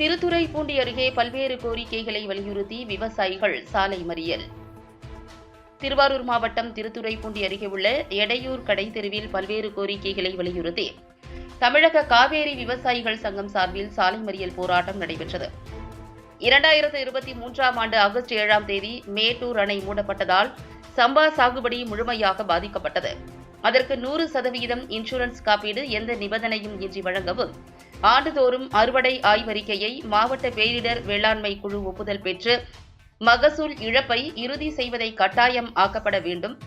திருத்துறைப்பூண்டி அருகே பல்வேறு கோரிக்கைகளை வலியுறுத்தி விவசாயிகள் சாலை மறியல். திருவாரூர் மாவட்டம் திருத்துறைப்பூண்டி அருகே உள்ள எடையூர் கடை தெருவில் பல்வேறு கோரிக்கைகளை வலியுறுத்தி தமிழக காவேரி விவசாயிகள் சங்கம் சார்பில் சாலை மறியல் போராட்டம் நடைபெற்றது. இரண்டாயிரத்து இருபத்தி மூன்றாம் ஆண்டு ஆகஸ்ட் ஏழாம் தேதி மேட்டூர் அணை மூடப்பட்டதால் சம்பா சாகுபடி முழுமையாக பாதிக்கப்பட்டது. அதற்கு நூறு சதவிகிதம் இன்சூரன்ஸ் காப்பீடு எந்த நிபந்தனையும் இன்றி வழங்கவும் ஆண்டுதோறும் அறுவடை ஆய்வறிக்கையை மாவட்ட பேரிடர் வேளாண்மை குழு ஒப்புதல் பெற்று மகசூல் இழப்பை இறுதி செய்வதை கட்டாயம் ஆக்கப்பட வேண்டும்.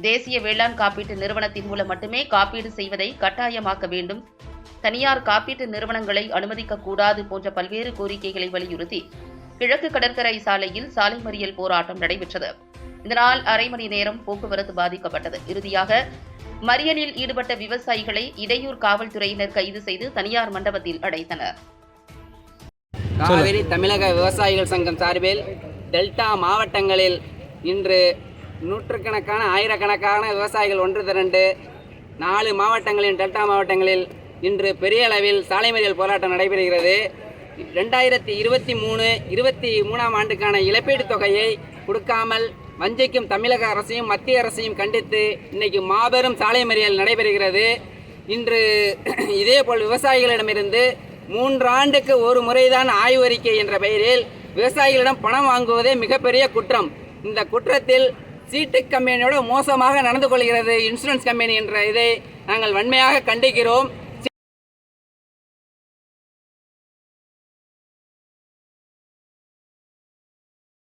தேசிய வேளாண் காப்பீட்டு நிறுவனத்தின் மூலம் மட்டுமே காப்பீடு செய்வதை கட்டாயமாக்க வேண்டும். தனியார் காப்பீட்டு நிறுவனங்களை அனுமதிக்க கூடாது போன்ற பல்வேறு கோரிக்கைகளை வலியுறுத்தி கிழக்கு கடற்கரை சாலையில் சாலை மறியல் போராட்டம் நடைபெற்றது. இதனால் அரை மணி நேரம் போக்குவரத்து பாதிக்கப்பட்டது. இறுதியாக மறியலில் ஈடுபட்ட விவசாயிகளை இடையூர் காவல்துறையினர் கைது செய்து தனியார் மண்டபத்தில் அடைத்தனர். காவிரி தமிழக விவசாயிகள் சங்கம் சார்பில் டெல்டா மாவட்டங்களில் இன்று நூற்றுக்கணக்கான ஆயிரக்கணக்கான விவசாயிகள் ஒன்று திரண்டு நாலு மாவட்டங்களின் டெல்டா மாவட்டங்களில் இன்று பெரிய அளவில் சாலை மறியல் போராட்டம் நடைபெறுகிறது. ரெண்டாயிரத்தி இருபத்தி மூணு இருபத்தி மூணாம் ஆண்டுக்கான இழப்பீடு தொகையை கொடுக்காமல் வஞ்சிக்கும் தமிழக அரசையும் மத்திய அரசையும் கண்டித்து இன்னைக்கு மாபெரும் சாலை மறியல் நடைபெறுகிறது. இன்று இதேபோல் விவசாயிகளிடமிருந்து மூன்று ஆண்டுக்கு ஒரு முறைதான் ஆய்வறிக்கை என்ற பெயரில் விவசாயிகளிடம் பணம் வாங்குவதே மிகப்பெரிய குற்றம். இந்த குற்றத்தில் சீட்டு கம்பெனியோட மோசமாக நடந்து கொள்கிறது இன்சூரன்ஸ் கம்பெனி என்ற இதை நாங்கள் வன்மையாக கண்டிக்கிறோம்.